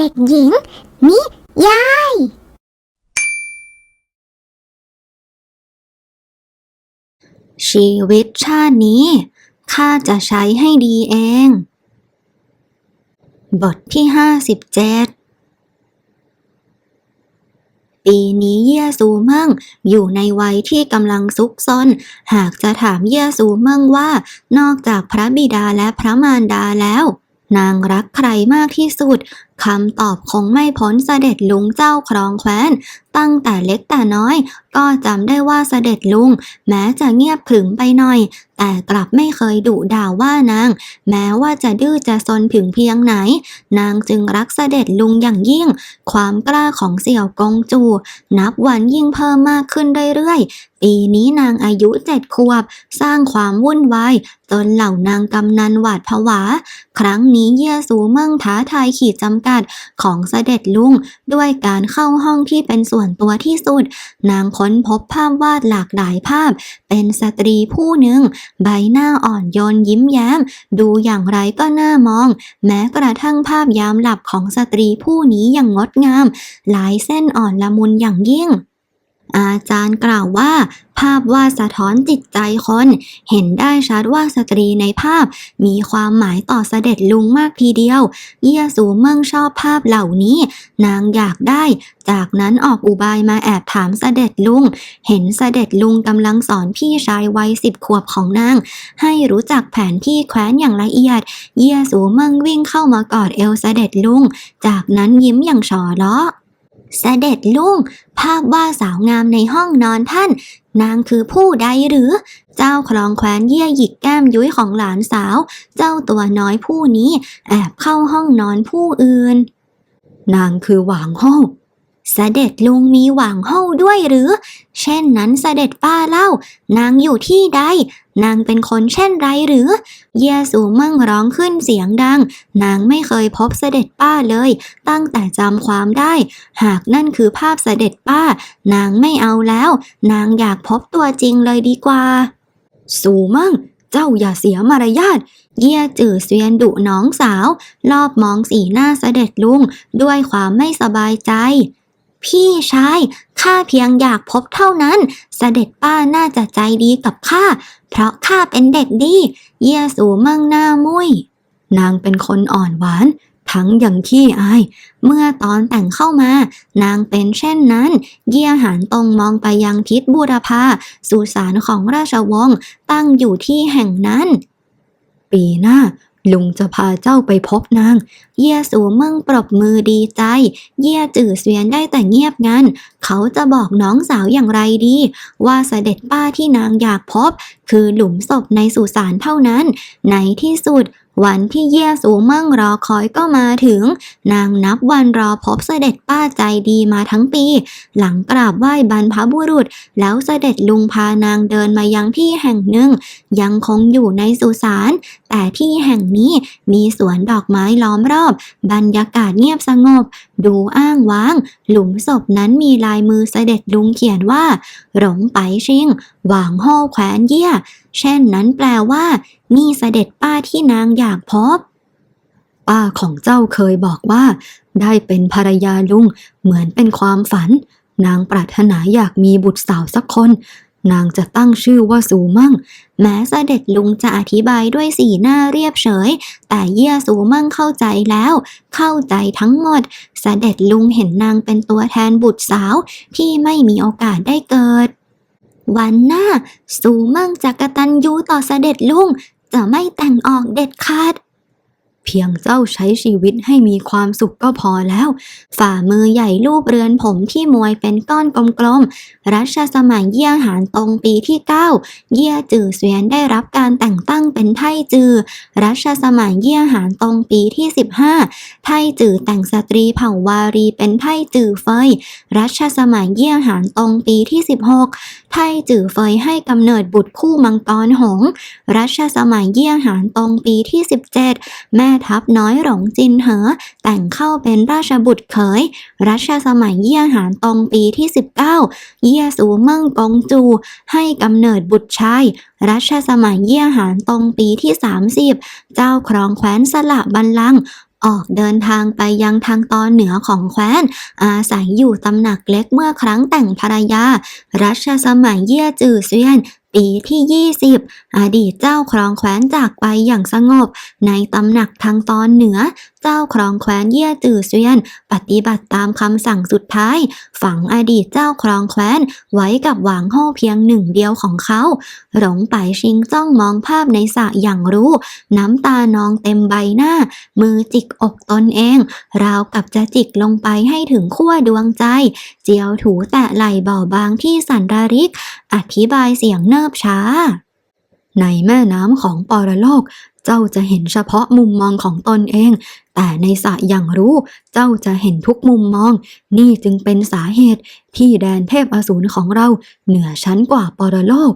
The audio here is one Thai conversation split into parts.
เด็กหญิง นิยาย ชีวิตชาตินี้ ข้าจะใช้ให้ดีเอง บทที่ห้าสิบเจ็ดปีนี้เย่ซูเมิงอยู่ในวัยที่กำลังซุกซน หากจะถามเยี่ยซูเมิงว่า นอกจากพระบิดาและพระมารดาแล้ว นางรักใครมากที่สุด คำตอบคงไม่พ้นเสด็จลุงเจ้าครองแคว้น ตั้งแต่เล็กแต่น้อย ก็จำได้ว่าเสด็จลุง แม้จะเงียบขรึมไปหน่อย แต่กลับไม่เคยดุด่าว่านาง แม้ว่าจะดื้อจะซนถึงเพียงไหน นางจึงรักเสด็จลุงอย่างยิ่ง ความกล้าของเสี่ยวกงจู นับวันยิ่งเพิ่มมากขึ้นเรื่อยๆ ปีนี้นางอายุเจ็ดขวบ สร้างความวุ่นวายจนเหล่านางกำนันหวาดผวา ครั้งนี้เยี่ยสูเมืองท้าทายขีดจำกัดของเสด็จลุง ด้วยการเข้าห้องที่เป็นส่วนตัวที่สุด นางค้นพบภาพวาดหลากหลายภาพ เป็นสตรีผู้หนึ่ง ใบหน้าอ่อนโยนยิ้มแย้ม ดูอย่างไรก็น่ามอง แม้กระทั่งภาพยามหลับของสตรีผู้นี้ยังงดงามหลายเส้นอ่อนละมุนอย่างยิ่ง อาจารย์กล่าวว่า ภาพวาดสะท้อนจิตใจคน เห็นได้ชัดว่าสตรีในภาพ มีความหมายต่อเสด็จลุงมากทีเดียว เยี่ยสูเมืองชอบภาพเหล่านี้ นางอยากได้ จากนั้นออกอุบายมาแอบถามเสด็จลุง เห็นเสด็จลุงกำลังสอนพี่ชายวัยสิบขวบของนาง ให้รู้จักแผนที่แคว้นอย่างละเอียด เยี่ยสูเมืองวิ่งเข้ามากอดเอวเสด็จลุง จากนั้นยิ้มอย่างฉอเลาะ เสด็จลุง ภาพวาดสาวงามในห้องนอนท่าน นางคือผู้ใดหรือ เจ้าคลองแคว้นเยี่ยหยิกแก้มยุ้ยของหลานสาว เจ้าตัวน้อยผู้นี้ แอบเข้าห้องนอนผู้อื่น นางคือหวางห้อง เสด็จลุงมีหวางห้าด้วยหรือ เช่นนั้นเสด็จป้าเล่า นางอยู่ที่ใด นางเป็นคนเช่นไรหรือ เยสูเมั่งร้องขึ้นเสียงดัง นางไม่เคยพบเสด็จป้าเลย ตั้งแต่จำความได้ หากนั่นคือภาพเสด็จป้า นางไม่เอาแล้ว นางอยากพบตัวจริงเลยดีกว่า สูมั่งเจ้าอย่าเสียมารยาท เยี่ยจื่อเสวียนดุน้องสาว รอบมองสีหน้าเสด็จลุง ด้วยความไม่สบายใจ พี่ชายข้าเพียงอยากพบเท่านั้นเสด็จป้าน่าจะใจดีกับข้า เพราะข้าเป็นเด็กดี เยี่ยสูมืองหน้ามุยนางเป็นคนอ่อนหวาน ทั้งอย่างขี้อาย เมื่อตอนแต่งเข้ามา นางเป็นเช่นนั้น เยี่ยหันตรงมองไปยังทิศบูรพาสุสานของราชวงศ์ตั้งอยู่ที่แห่งนั้น ปีหน้า ลุงจะพาเจ้าไปพบนาง เยี่ยสูเมึงปรบมือดีใจ เยี่ยจื่อเสวียนได้แต่เงียบงันเขาจะบอกน้องสาวอย่างไรดี ว่าเสด็จป้าที่นางอยากพบ คือหลุมศพในสุสานเท่านั้น ในที่สุด วันที่เยี่ยสูมั่งรอคอยก็มาถึง นางนับวันรอพบเสด็จป้าใจดีมาทั้งปี หลังกราบไหว้บรรพบุรุษ แล้วเสด็จลุงพานางเดินมายังที่แห่งหนึ่ง ยังคงอยู่ในสุสาน แต่ที่แห่งนี้มีสวนดอกไม้ล้อมรอบ บรรยากาศเงียบสงบ ดูอ้างว้าง หลุมศพนั้นมีลายมือเสด็จลุงเขียนว่า หลงไปชิงหวางโฮแขวนเยี่ย เช่นนั้นแปลว่า นี่เสด็จป้าที่นางอยากพบ ป้าของเจ้าเคยบอกว่า ได้เป็นภรรยาลุง เหมือนเป็นความฝัน นางปรารถนาอยากมีบุตรสาวสักคน นางจะตั้งชื่อว่าสูมั่ง แม้เสด็จลุงจะอธิบายด้วยสีหน้าเรียบเฉย แต่เยี่ยสูมั่งเข้าใจแล้ว เข้าใจทั้งหมด เสด็จลุงเห็นนางเป็นตัวแทนบุตรสาวที่ไม่มีโอกาสได้เกิด วันหน้า สูมั่งจะกตัญญูต่อเสด็จลุง จะไม่แต่งออกเด็ดขาด เพียงเจ้าใช้ชีวิตให้มีความสุขก็พอแล้ว ฝ่ามือใหญ่รูปเรือนผมที่มวยเป็นก้อนกลมๆ รัชสมัยเยี่ยหานตรงปีที่ 9 เยี่ยจือเสวียนได้รับการแต่งตั้งเป็นไทจือ รัชสมัยเยี่ยหานตรงปีที่ 15 ไทจือแต่งสตรีเผ่าวารีเป็นไทจือเฟย รัชสมัยเยี่ยหานตรงปีที่ 16ไทจือเฟยให้กำเนิดบุตรคู่มังกรหง รัชสมัยเยี่ยหานตรงปีที่ 17 แม่ทัพน้อยหลงจินเหอ แต่งเข้าเป็นราชบุตรเขย รัชสมัยเยี่ยหานตรงปีที่ 19 เยี่ยสูเมิ่งกงจู ให้กำเนิดบุตรชาย รัชสมัยเยี่ยหานตรงปีที่ 30 เจ้าครองแคว้นสละบัลลังก์ ออกเดินทางไปยังทางตอนเหนือของแคว้น อาศัยอยู่ตำหนักเล็กเมื่อครั้งแต่งภรรยา รัชสมัยเย่ยจื่อเซียนปีที่ 20 อดีตเจ้าครองแคว้นจากไปอย่างสงบ ในตำหนักทางตอนเหนือ เจ้าครองแคว้นเยี่ยจื่อเซียน ปฏิบัติตามคำสั่งสุดท้าย ฝังอดีตเจ้าครองแคว้น ไว้กับหวางโฮ่เพียงหนึ่งเดียวของเขา หลงไปชิงจ้องมองภาพในสระอย่างรู้ น้ำตานองเต็มใบหน้า มือจิกอกตนเอง ราวกับจะจิกลงไปให้ถึงขั้วดวงใจ เจียวถูแตะไหล่เบาบางที่สันดาริก อธิบายเสียงเนิบช้า ในแม่น้ำของปรโลก เจ้าจะเห็นเฉพาะมุมมองของตนเอง แต่ในสระอย่างรู้ เจ้าจะเห็นทุกมุมมอง นี่จึงเป็นสาเหตุที่แดนเทพอสูรของเราเหนือชั้นกว่าปรโลก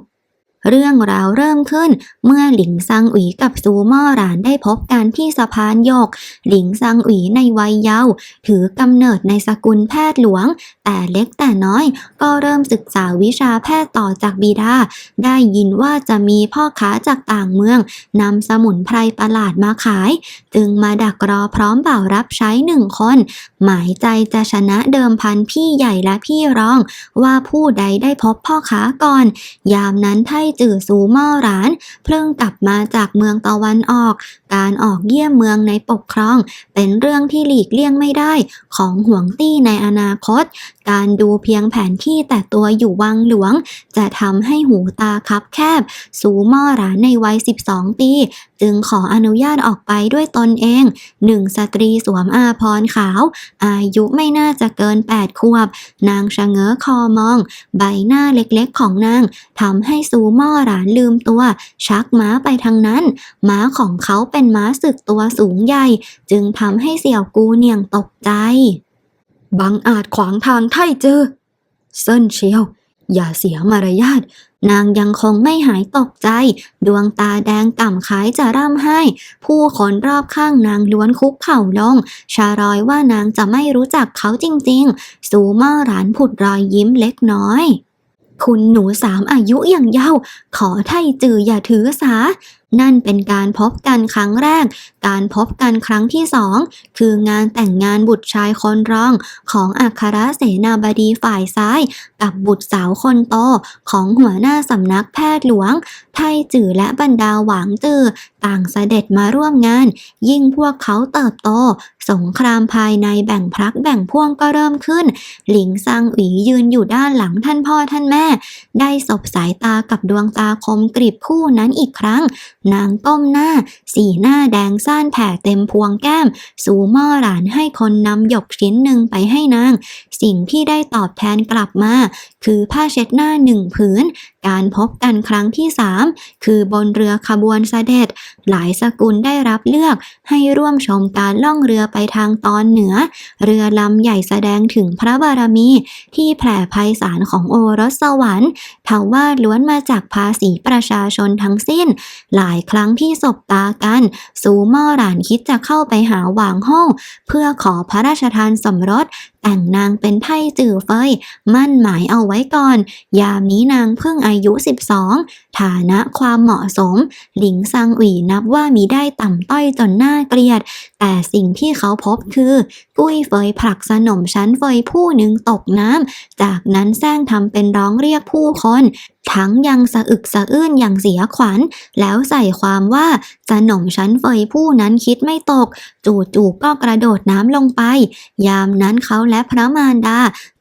เรื่องราวเริ่มขึ้น เมื่อหลิงซังอุ๋ยกับซูม่อหรานได้พบกันที่สะพานยก หลิงซังอุ๋ยในวัยเยาว์ถือกำเนิดในสกุลแพทย์หลวง แต่เล็กแต่น้อยก็เริ่มศึกษาวิชาแพทย์ต่อจากบิดา ได้ยินว่าจะมีพ่อค้าจากต่างเมืองนำสมุนไพรประหลาดมาขาย จึงมาดักรอพร้อมบ่าวรับใช้หนึ่งคน หมายใจจะชนะเดิมพันพี่ใหญ่และพี่รอง ว่าผู้ใดได้พบพ่อค้าก่อน ยามนั้นไทจื่อสูม่อหราน เพิ่งกลับมาจากเมืองตะวันออก การออกเยี่ยมเมืองในปกครอง เป็นเรื่องที่หลีกเลี่ยงไม่ได้ของห่วงตี้ในอนาคต การดูเพียงแผนที่แต่ตัวอยู่วังหลวง จะทำให้หูตาคับแคบ สูม่อหรานในวัย 12 ปี จึงขออนุญาตออกไปด้วยตนเองหนึ่งสตรีสวมอาพรขาว อายุไม่น่าจะเกิน 8 ขวบ นางชะเง้อคอมอง ใบหน้าเล็กๆของนางทำให้ซูม่อหรานลืมตัว ชักม้าไปทางนั้น ม้าของเขาเป็นม้าศึกตัวสูงใหญ่ จึงทำให้เสี่ยวกูเนียงตกใจ บังอาจขวางทางไท่เจอเซินเชียว อย่าเสียมารยาทนางยังคงไม่หายตกใจ ดวงตาแดงก่ำคล้ายจะร่ำไห้ ผู้คนรอบข้างนางล้วนคุกเข่าลง ชารอยว่านางจะไม่รู้จักเขาจริงๆ สูม่อหรานผุดรอยยิ้มเล็กน้อย คุณหนูสามอายุอย่างเย้าขอไท่จืออย่าถือสา นั่นเป็นการพบกันครั้งแรก การพบกันครั้งที่สองคืองานแต่งงานบุตรชายคนรอง ของอัครเสนาบดีฝ่ายซ้าย กับบุตรสาวคนโตของหัวหน้าสำนักแพทย์หลวง ไทจือและบรรดาหวางจือต่างเสด็จมาร่วมงาน ยิ่งพวกเขาเติบโต สงครามภายในแบ่งพรักแบ่งพวงก็เริ่มขึ้น หลิงซังอียืนอยู่ด้านหลังท่านพ่อท่านแม่ ได้สบสายตากับดวงตาคมกริบคู่นั้นอีกครั้งนางก้มหน้า สีหน้าแดงซ่านแผ่เต็มพวงแก้ม สูหม้อหลานให้คนนำหยกชิ้นหนึ่งไปให้นาง สิ่งที่ได้ตอบแทนกลับมา คือผ้าเช็ดหน้าหนึ่งผืน การพบกันครั้งที่สามคือบนเรือขบวนเสด็จ หลายสกุลได้รับเลือกให้ร่วมชมการล่องเรือไปทางตอนเหนือ เรือลำใหญ่แสดงถึงพระบารมี ที่แผ่ไพศาลของโอรสสวรรค์ทว่าล้วนมาจากภาษีประชาชนทั้งสิ้น หลายครั้งที่สบตากันซูม่อหลานคิดจะเข้าไปหาหวางห้อง เพื่อขอพระราชทานสมรส แต่งนางเป็นไพ่จื่อเฟยมั่นหมายเอาไว้ก่อน ยามนี้นางเพิ่งอายุ 12 ฐานะความเหมาะสม หลิงซังอุ๋ยนับว่ามีได้ต่ำต้อยจนน่าเกลียด แต่สิ่งที่เขาพบคือกุ้ยเฟยผลักสนมชั้นเฟยผู้หนึ่งตกน้ำ จากนั้นแซงทำเป็นร้องเรียกผู้คนทั้งยังสะอึกสะอื้นอย่างเสียขวัญ แล้วใส่ความว่าสนมชั้นเฟยผู้นั้นคิดไม่ตก จู่ๆก็กระโดดน้ำลงไป ยามนั้นเขาและพระมารดา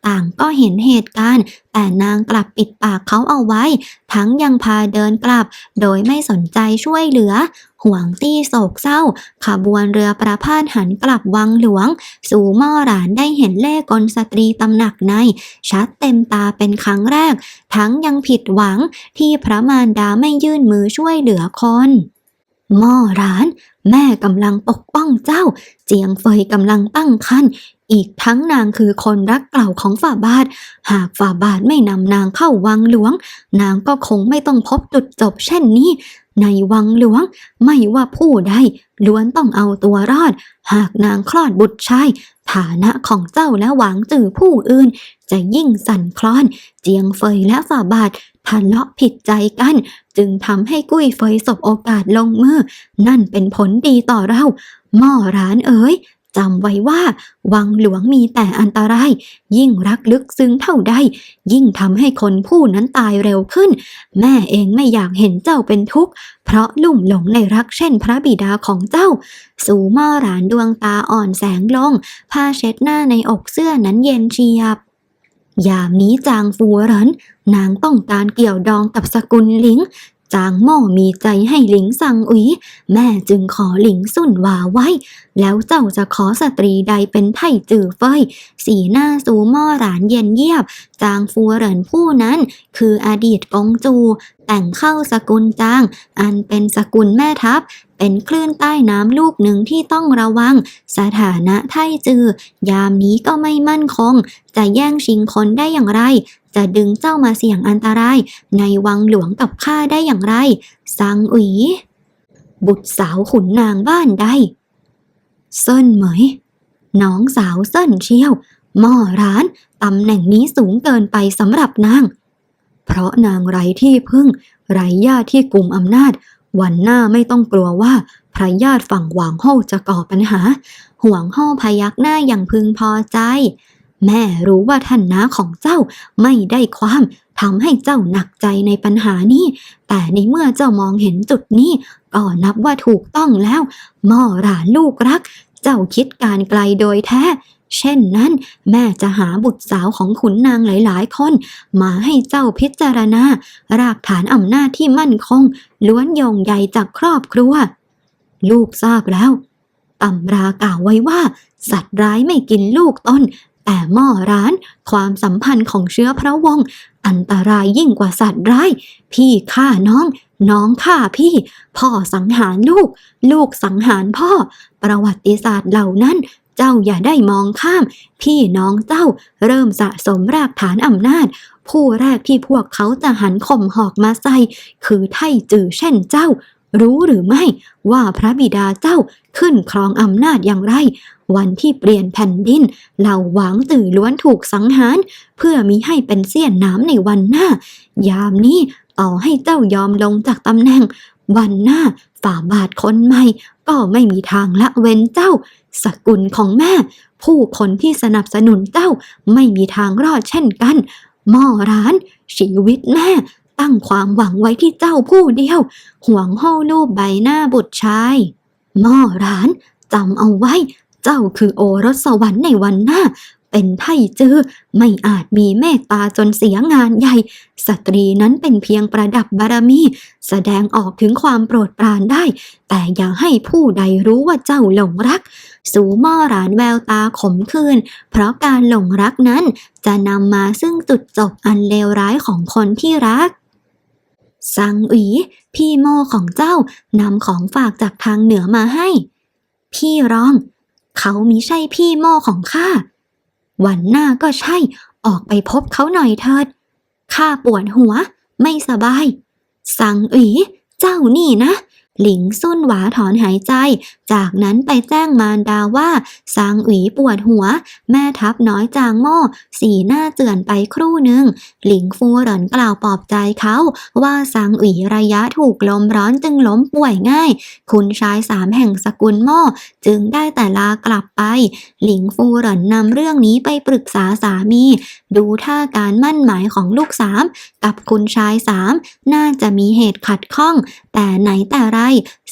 ต่างก็เห็นเหตุการณ์ แต่นางกลับปิดปากเขาเอาไว้ ทั้งยังพาเดินกลับ โดยไม่สนใจช่วยเหลือ ห่วงตี้โศกเศร้า ขบวนเรือประพาสหันกลับวังหลวง สู่ม่อหรานได้เห็นเล่กลสตรีตำหนักใน ชัดเต็มตาเป็นครั้งแรก ทั้งยังผิดหวังที่พระมารดาไม่ยื่นมือช่วยเหลือคนม่อร้าน แม่กำลังปกป้องเจ้า เจียงเฟยกำลังตั้งครรภ์อีกทั้งนางคือคนรักเก่าของฝ่าบาท หากฝ่าบาทไม่นำนางเข้าวังหลวง นางก็คงไม่ต้องพบจุดจบเช่นนี้ ในวังหลวงไม่ว่าผู้ใดล้วนต้องเอาตัวรอด หากนางคลอดบุตรชายฐานะของเจ้าและหวังจื่อผู้อื่น จะยิ่งสั่นคลอน เจียงเฟยและฝ่าบาท ทะเลาะผิดใจกัน จึงทำให้กุ้ยเฟยสบโอกาสลงมือ นั่นเป็นผลดีต่อเราหม่อร้านเอ๋ยจำไว้ว่า วังหลวงมีแต่อันตราย ยิ่งรักลึกซึ้งเท่าใด ยิ่งทำให้คนผู้นั้นตายเร็วขึ้น แม่เองไม่อยากเห็นเจ้าเป็นทุกข์เพราะลุ่มหลงในรักเช่นพระบิดาของเจ้า สู่หม่อหลานดวงตาอ่อนแสงลงผ้าเช็ดหน้าในอกเสื้อนั้นเย็นเฉียบ ยามนี้จางฟูเหรินนางต้องการเกี่ยวดองกับสกุลหลิง จางหม่อมีใจให้หลิงซังอุ๋ย แม่จึงขอหลิงสุ่นหวาไว้ แล้วเจ้าจะขอสตรีใดเป็นไถ่จือเฟย สีหน้าสูหม่อหลานเย็นเยียบ จางฟูเหรินผู้นั้น คืออดีตกงจู แต่งเข้าสกุลจาง อันเป็นสกุลแม่ทัพเป็นคลื่นใต้น้ำลูกหนึ่งที่ต้องระวัง สถานะไท่จือ ยามนี้ก็ไม่มั่นคง จะแย่งชิงคนได้อย่างไร จะดึงเจ้ามาเสี่ยงอันตราย ในวังหลวงกับข้าได้อย่างไร สังอุ๋ยบุตรสาวขุนนางบ้านใดเซินเหมย น้องสาวเซินเชี่ยว หม่อร้านตำแหน่งนี้สูงเกินไปสำหรับนาง เพราะนางไร้ที่พึ่ง ไร้ญาติที่กลุ่มอำนาจ วันหน้าไม่ต้องกลัวว่าพระญาติฝั่งหวางโฮจะก่อปัญหา ห่วงโฮพยักหน้าอย่างพึงพอใจ แม่รู้ว่าท่านน้าของเจ้าไม่ได้ความทำให้เจ้าหนักใจในปัญหานี้ แต่ในเมื่อเจ้ามองเห็นจุดนี้ ก็นับว่าถูกต้องแล้วม่อหลานลูกรัก เจ้าคิดการไกลโดยแท้ เช่นนั้น แม่จะหาบุตรสาวของขุนนางหลายๆ คน มาให้เจ้าพิจารณา รากฐานอำนาจที่มั่นคง ล้วนโยงใยจากครอบครัว ลูกทราบแล้วตำรากล่าวไว้ว่า สัตว์ร้ายไม่กินลูกต้น แต่หม้อร้านความสัมพันธ์ของเชื้อพระวงศ์อันตรายยิ่งกว่าสัตว์ร้าย พี่ฆ่าน้อง น้องฆ่าพี่ พ่อสังหารลูก ลูกสังหารพ่อ ประวัติศาสตร์เหล่านั้น เจ้าอย่าได้มองข้าม พี่น้องเจ้าเริ่มสะสมรากฐานอำนาจ ผู้แรกที่พวกเขาจะหันข่มหอกมาใส่ คือไทจือเช่นเจ้า รู้หรือไม่ว่าพระบิดาเจ้าขึ้นครองอำนาจอย่างไร วันที่เปลี่ยนแผ่นดิน เหล่าหวางตื่อล้วนถูกสังหาร เพื่อมิให้เป็นเสี้ยนน้ำในวันหน้า ยามนี้ต่อให้เจ้ายอมลงจากตำแหน่ง วันหน้าฝ่าบาทคนใหม่ ก็ไม่มีทางละเว้นเจ้า สกุลของแม่ ผู้คนที่สนับสนุนเจ้าไม่มีทางรอดเช่นกันหม้อร้าน ชีวิตแม่ ตั้งความหวังไว้ที่เจ้าผู้เดียว ห่วงห้อรูปใบหน้าบุตรชายหม้อร้านจำเอาไว้ เจ้าคือโอรสสวรรค์ในวันหน้า เป็นไทจื้อไม่อาจมีเมตตาจนเสียงานใหญ่ สตรีนั้นเป็นเพียงประดับบารมี แสดงออกถึงความโปรดปรานได้ แต่อย่าให้ผู้ใดรู้ว่าเจ้าหลงรัก สูหม่อหลานแววตาขมขื่นเพราะการหลงรักนั้นจะนำมาซึ่งจุดจบอันเลวร้ายของคนที่รัก สังอีพี่โมของเจ้านำของฝากจากทางเหนือมาให้ พี่รอง เขามิใช่พี่โมของข้า วันหน้าก็ใช่ ออกไปพบเขาหน่อยเถิด ข้าปวดหัว ไม่สบาย สังอีเจ้านี่นะ หลิงซุ่นหวาถอนหายใจ จากนั้นไปแจ้งมารดาว่าซางอุ๋ยปวดหัว แม่ทัพน้อยจางโม่สีหน้าเจือนไปครู่หนึ่ง หลิงฟูเหรินกล่าวปลอบใจเขาว่าซางอุ๋ยระยะถูกลมร้อนจึงล้มป่วยง่าย คุณชายสามแห่งสกุลโม่จึงได้แต่ลากลับไป หลิงฟูเหรินนำเรื่องนี้ไปปรึกษาสามี ดูท่าการมั่นหมายของลูกสามกับคุณชายสามน่าจะมีเหตุขัดข้องแต่ไหนแต่ไร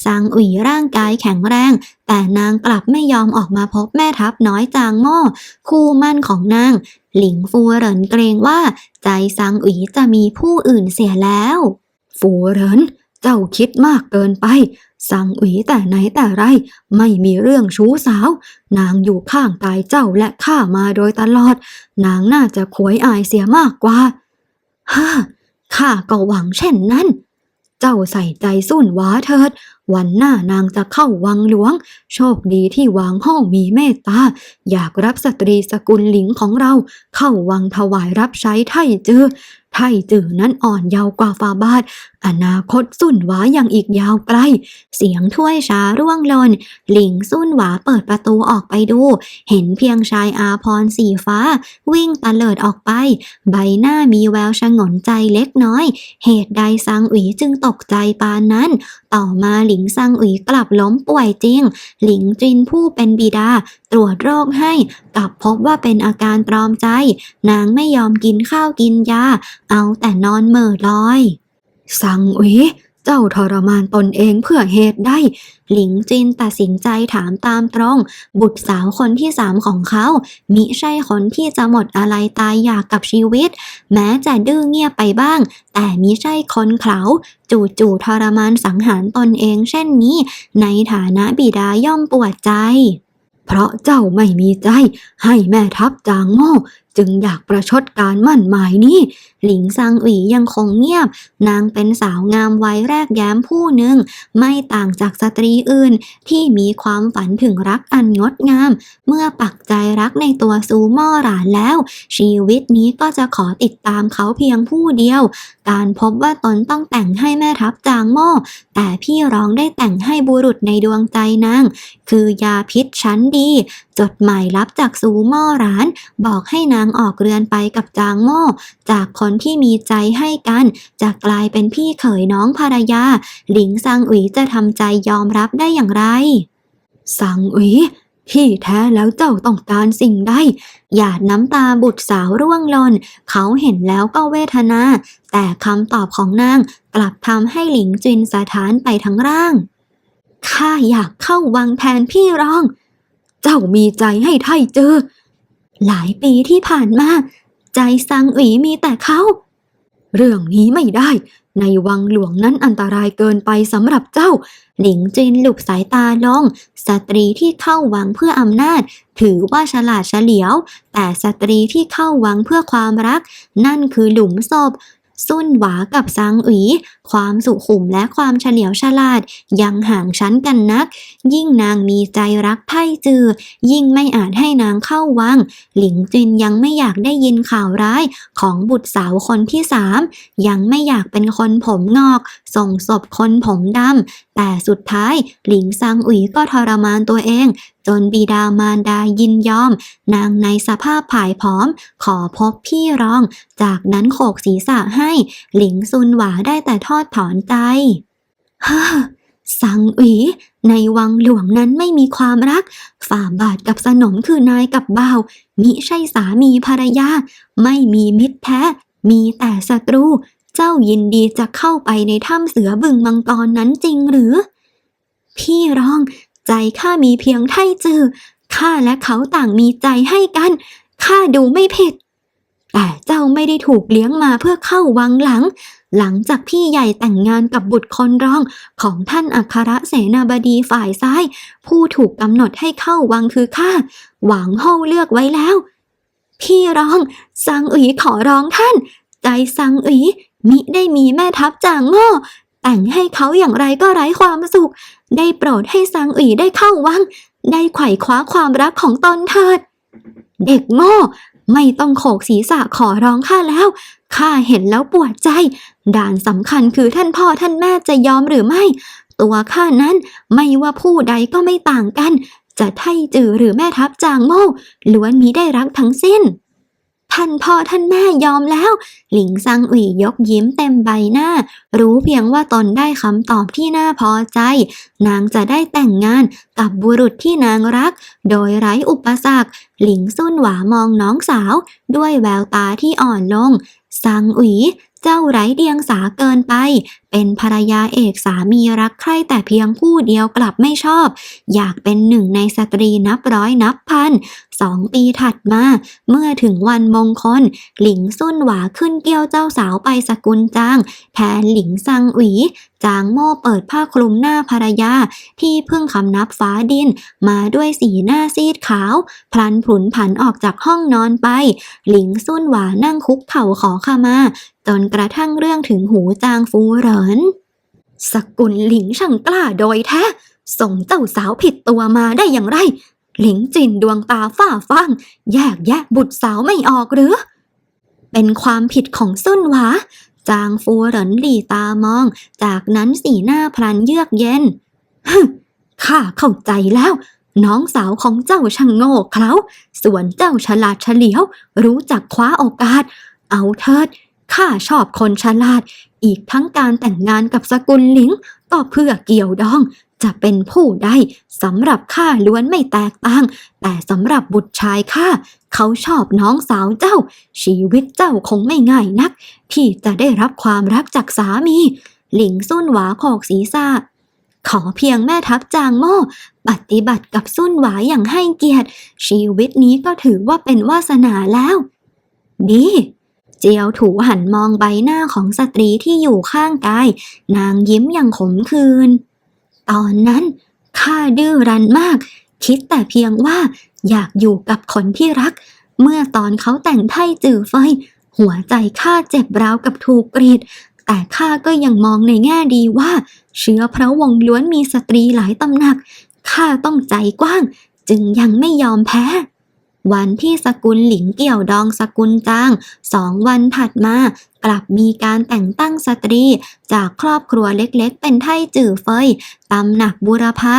ซางอุ๋ยร่างกายแข็งแรง แต่นางกลับไม่ยอมออกมาพบแม่ทัพน้อยจางโม่คู่มั่นของนาง หลิงฟูเหรินเกรงว่า ใจซางอุ๋ยจะมีผู้อื่นเสียแล้ว ฟูเหรินเจ้าคิดมากเกินไปสังอุ๋ยแต่ไหนแต่ไร ไม่มีเรื่องชู้สาว นางอยู่ข้างกายเจ้าและข้ามาโดยตลอด นางน่าจะขวยอายเสียมากกว่าฮ่าข้าก็หวังเช่นนั้น เจ้าใส่ใจสุ่นหวาเถิด วันหน้านางจะเข้าวังหลวง โชคดีที่วางห้องมีเมตตา อยากรับสตรีสกุลหลิงของเรา เข้าวังถวายรับใช้ไท่จือ ไท่จือนั้นอ่อนเยาว์กว่าฟาบาท อนาคตสุ่นหวาอยังอีกยาวไกล เสียงถ้วยชาร่วงหล่น หลิงสุ่นหวาเปิดประตูออกไปดู เห็นเพียงชายอาพรสีฟ้า วิ่งตะเลิดออกไป ใบหน้ามีแววชงนใจเล็กน้อย เหตุใดซังอุ๋ยจึงตกใจปานนั้น ต่อมาหลิงซังอุ๋ยกลับล้มป่วยจริง หลิงจินผู้เป็นบิดาตรวจโรคให้กลับพบว่าเป็นอาการตรอมใจ นางไม่ยอมกินข้าวกินยาเอาแต่นอนเหม่อลอย สังอุ๋ยเจ้าทรมานตนเองเพื่อเหตุใดหลิงจินตัดสินใจถามตามตรง บุตรสาวคนที่สามของเขา มิใช่คนที่จะหมดอะไรตายอยากกับชีวิต แม้จะดื้อเงียบไปบ้าง แต่มิใช่คนเขาจู่ๆทรมานสังหารตนเองเช่นนี้ ในฐานะบิดาย่อมปวดใจ เพราะเจ้าไม่มีใจ ให้แม่ทัพจางโม่จึงอยากประชดการมั่นหมายนี้ หลิงซางอุ๋ยยังคงเงียบ นางเป็นสาวงามวัยแรกแย้มผู้หนึ่ง ไม่ต่างจากสตรีอื่น ที่มีความฝันถึงรักอันงดงาม เมื่อปักใจรักในตัวซูม่อหลานแล้ว ชีวิตนี้ก็จะขอติดตามเขาเพียงผู้เดียว การพบว่าตนต้องแต่งให้แม่ทัพจางม่อแต่พี่ร้องได้แต่งให้บุรุษในดวงใจนาง คือยาพิษชั้นดี จดหมายลับจากซูม่ร้าน บอกให้นางางออกเรือนไปกับจางโม่จากคนที่มีใจให้กันจะกลายเป็นพี่เขยน้องภรรยา หลิงซังอุ๋ยจะทำใจยอมรับได้อย่างไร ซังอุ๋ยที่แท้แล้วเจ้าต้องการสิ่งใดหยาดน้ำตาบุตรสาวร่วงหลนเขาเห็นแล้วก็เวทนา แต่คำตอบของนางกลับทำให้หลิงจินสะท้านไปทั้งร่างข้าอยากเข้าวังแทนพี่รอง เจ้ามีใจให้ไทยเจอ หลายปีที่ผ่านมา ใจซังอุ๋ยมีแต่เขา เรื่องนี้ไม่ได้ ในวังหลวงนั้นอันตรายเกินไปสำหรับเจ้า หลิงจินหลุบสายตาลง สตรีที่เข้าวังเพื่ออำนาจ ถือว่าฉลาดเฉลียว แต่สตรีที่เข้าวังเพื่อความรัก นั่นคือหลุมศพสุนหวากับซางอุ๋ย ความสุขุมและความเฉลียวฉลาด ยังห่างชั้นกันนัก ยิ่งนางมีใจรักไพ่จือ ยิ่งไม่อาจให้นางเข้าวัง หลิงจินยังไม่อยากได้ยินข่าวร้ายของบุตรสาวคนที่สามยังไม่อยากเป็นคนผมงอก ส่งศพคนผมดำแต่สุดท้ายหลิงซังอุ๋ยก็ทรมานตัวเอง จนบิดามารดายินยอม นางในสภาพผายผอม ขอพบพี่รอง จากนั้นโขกศีรษะให้ หลิงซุนหวาได้แต่ทอดถอนใจฮ่าสังอุ๋ยในวังหลวงนั้นไม่มีความรัก ฝ่าบาทกับสนมคือนายกับบ่าว มิใช่สามีภรรยา ไม่มีมิตรแท้ มีแต่ศัตรู เจ้ายินดีจะเข้าไปในถ้ำเสือบึงมังกรนั้นจริงหรือ พี่รอง ใจข้ามีเพียงไท่จือข้าและเขาต่างมีใจให้กัน ข้าดูไม่ผิด แต่เจ้าไม่ได้ถูกเลี้ยงมาเพื่อเข้าวังหลัง หลังจากพี่ใหญ่แต่งงานกับบุตรคนรองของท่านอัครเสนาบดีฝ่ายซ้าย ผู้ถูกกำหนดให้เข้าวังคือข้าหวังเฮาเลือกไว้แล้ว พี่รองซังอุ๋ยขอร้องท่าน ใจซังอุ๋ยมิได้มีแม่ทัพจางโง่แต่งให้เขาอย่างไรก็ไร้ความสุข ได้โปรดให้ซังอุ๋ยได้เข้าวัง ได้ไขว่คว้าความรักของตนเถิด เด็กโง่ ไม่ต้องโขกศีรษะขอร้องข้าแล้ว ข้าเห็นแล้วปวดใจ ด่านสำคัญคือท่านพ่อท่านแม่จะยอมหรือไม่ ตัวข้านั้นไม่ว่าผู้ใดก็ไม่ต่างกัน จะไท่จือหรือแม่ทัพจางโม่ล้วนมีได้รักทั้งสิ้น ท่านพ่อท่านแม่ยอมแล้ว หลิงซังอุ๋ยยกยิ้มเต็มใบหน้า รู้เพียงว่าตนได้คำตอบที่น่าพอใจ นางจะได้แต่งงานกับบุรุษที่นางรัก โดยไร้อุปสรรค หลิงซุ่นหวามองน้องสาว ด้วยแววตาที่อ่อนลง สังอุ๋ยเจ้าไร้เดียงสาเกินไป เป็นภรรยาเอกสามีรักใคร่แต่เพียงผู้เดียวกลับไม่ชอบ อยากเป็นหนึ่งในสตรีนับร้อยนับพันสองปีถัดมา เมื่อถึงวันมงคล หลิงซุ่นหวาขึ้นเกี้ยวเจ้าสาวไปสกุลจางแทนหลิงซังอุ๋ย จางโม่เปิดผ้าคลุมหน้าภรรยา ที่เพิ่งคำนับฟ้าดิน มาด้วยสีหน้าซีดขาว พลันผุนผันออกจากห้องนอนไป หลิงซุ่นหวานั่งคุกเข่าขอขมา จนกระทั่งเรื่องถึงหูจางฟูเหริน สกุลหลิงช่างกล้าโดยแท้ ส่งเจ้าสาวผิดตัวมาได้อย่างไร หลิงจินดวงตาฝ้าฟางแยกแยะบุตรสาวไม่ออกหรือเป็นความผิดของซุ่นหวา จางฟูเหรินหลีตามอง จากนั้นสีหน้าพลันเยือกเย็นฮึข้าเข้าใจแล้ว น้องสาวของเจ้าช่างโง่เขลาส่วนเจ้าฉลาดเฉลียว รู้จักคว้าโอกาส เอาเถิดข้าชอบคนฉลาด อีกทั้งการแต่งงานกับสกุลหลิง ก็เพื่อเกี่ยวดอง จะเป็นผู้ใดสำหรับข้าล้วนไม่แตกต่าง แต่สำหรับบุตรชายข้าเขาชอบน้องสาวเจ้า ชีวิตเจ้าคงไม่ง่ายนัก ที่จะได้รับความรักจากสามี หลิงซุ่นหวาโขกศีรษะขอเพียงแม่ทัพจางโม่ปฏิบัติกับซุ่นหวาอย่างให้เกียรติ ชีวิตนี้ก็ถือว่าเป็นวาสนาแล้วดีเจียวถูหันมองใบหน้าของสตรีที่อยู่ข้างกาย นางยิ้มอย่างขมขื่น ตอนนั้นข้าดื้อรั้นมาก คิดแต่เพียงว่าอยากอยู่กับคนที่รัก เมื่อตอนเขาแต่งไทยจื่อเฟยหัวใจข้าเจ็บร้าวกับถูกกรีด แต่ข้าก็ยังมองในแง่ดีว่า เชื้อพระวงศ์ล้วนมีสตรีหลายตำหนักข้าต้องใจกว้าง จึงยังไม่ยอมแพ้ วันที่สกุลหลิงเกี่ยวดองสกุลจางสองวันถัดมากลับมีการแต่งตั้งสตรี จากครอบครัวเล็กๆ เป็นไทจื่อเฟยตำหนักบุรพา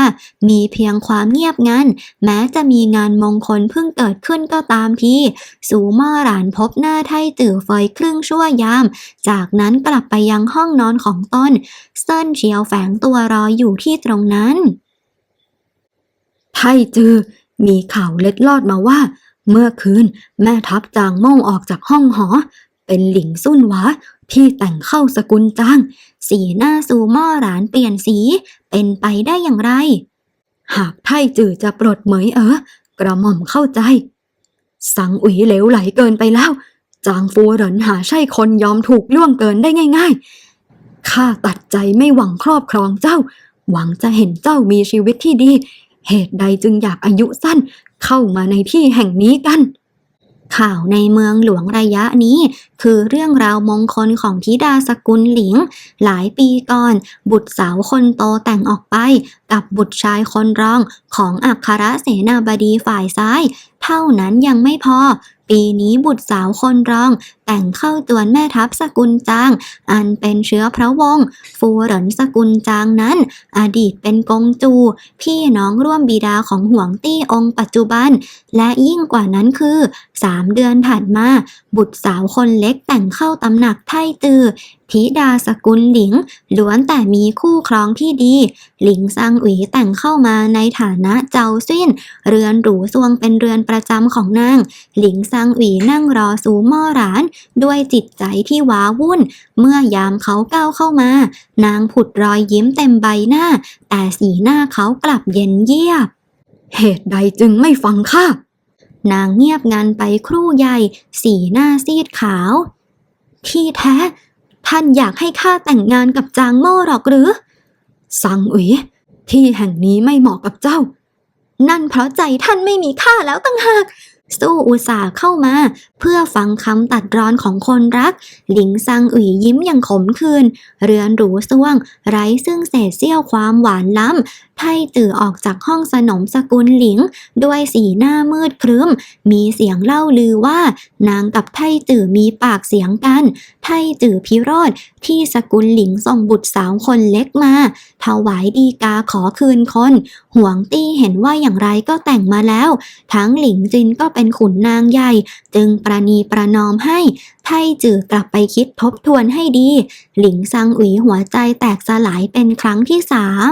มีเพียงความเงียบงันแม้จะมีงานมงคลเพิ่งเกิดขึ้นก็ตามทีสูม่อหลานพบหน้าไทจื่อเฟยครึ่งชั่วยาม จากนั้นกลับไปยังห้องนอนของตนเซินเฉียวแฝงตัวรออยู่ที่ตรงนั้น ไทจือ มีข่าวเล็ดลอดมาว่า เมื่อคืนแม่ทัพจางม่งออกจากห้องหอ เป็นหลิงซุ่นหวาที่แต่งเข้าสกุลจาง สีหน้าซูม่อหลานเปลี่ยนสี เป็นไปได้อย่างไร หากไทจือจะปลดเหมยเอ๋อกระหม่อมเข้าใจ สังอุ๋ยเหลวไหลเกินไปแล้ว จางฟูเหรินหาใช่คนยอมถูกล่วงเกินได้ง่าย ๆ ข้าตัดใจไม่หวังครอบครองเจ้า หวังจะเห็นเจ้ามีชีวิตที่ดี เหตุใดจึงอยากอายุสั้นเข้ามาในที่แห่งนี้กัน ข่าวในเมืองหลวงระยะนี้ คือเรื่องราวมงคลของธิดาสกุลหลิง หลายปีก่อน บุตรสาวคนโตแต่งออกไป กับบุตรชายคนรองของอัครเสนาบดีฝ่ายซ้าย เท่านั้นยังไม่พอ ปีนี้บุตรสาวคนรอง แต่งเข้าจวนแม่ทัพสกุลจาง อันเป็นเชื้อพระวงศ์ฟูหรินสกุลจางนั้น อดีตเป็นกงจู พี่น้องร่วมบิดาของหวงตี้องค์ปัจจุบัน และยิ่งกว่านั้นคือสามเดือนผ่านมา บุตรสาวคนเล็กแต่งเข้าตำหนักไทตือ ธิดาสกุลหลิง ล้วนแต่มีคู่ครองที่ดี หลิงซังอุ๋ยแต่งเข้ามาในฐานะเจ้าสิ้น เรือนหรูซวงเป็นเรือนประจำของนาง หลิงซังอุ๋ยนั่งรอสูหม่อหราน ด้วยจิตใจที่ว้าวุ่น เมื่อยามเขาก้าวเข้ามา นางผุดรอยยิ้มเต็มใบหน้า แต่สีหน้าเขากลับเย็นเยียบ เหตุใดจึงไม่ฟังข้านางเงียบงันไปครู่ใหญ่ สีหน้าซีดขาว ที่แท้ ท่านอยากให้ข้าแต่งงานกับจางโม่หรอกหรือ สังอุ๋ยที่แห่งนี้ไม่เหมาะกับเจ้า นั่นเพราะใจท่านไม่มีค่าแล้วตั้งหาก สู้อุตส่าห์เข้ามา เพื่อฟังคำตัดรอนของคนรัก หลิงซังอุ๋ยยิ้มอย่างขมขื่นเรือนหรูซ่วง ไร้ซึ่งเศษเสี้ยวความหวานล้ำ ไทตื่อออกจากห้องสนมสกุลหลิง ด้วยสีหน้ามืดครึ้ม มีเสียงเล่าลือว่า นางกับไท่จื่อมีปากเสียงกัน ไท่จื่อพิโรธที่สกุลหลิงส่งบุตรสาวคนเล็กมา ถวายดีกาขอคืนคนห่วงตี้เห็นว่าอย่างไรก็แต่งมาแล้ว ทั้งหลิงจินก็เป็นขุนนางใหญ่ จึงประนีประนอมให้ ไทจื่อกลับไปคิดทบทวนให้ดี หลิงซังอุ๋ยหัวใจแตกสลายเป็นครั้งที่สาม